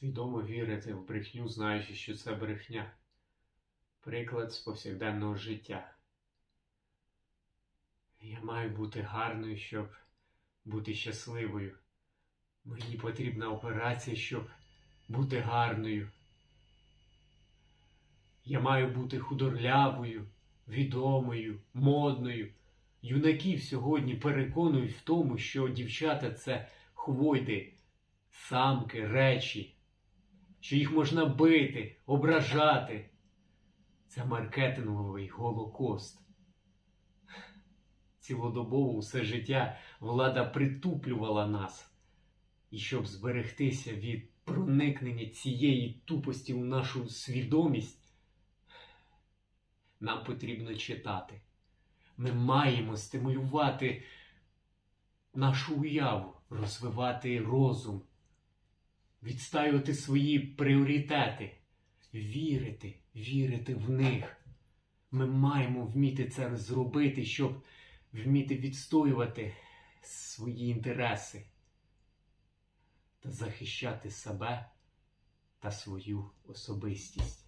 Свідомо вірити в брехню, знаючи, що це брехня. Приклад з повсякденного життя. Я маю бути гарною, щоб бути щасливою. Мені потрібна операція, щоб бути гарною. Я маю бути худорлявою, відомою, модною. Юнаків сьогодні переконують в тому, що дівчата це хвойди, самки, речі, що їх можна бити, ображати. Це маркетинговий голокост. Цілодобово все життя влада притуплювала нас. І щоб зберегтися від проникнення цієї тупості у нашу свідомість, нам потрібно читати. Ми маємо стимулювати нашу уяву, розвивати розум, відстаювати свої пріоритети, вірити, вірити в них. Ми маємо вміти це зробити, щоб вміти відстоювати свої інтереси та захищати себе та свою особистість.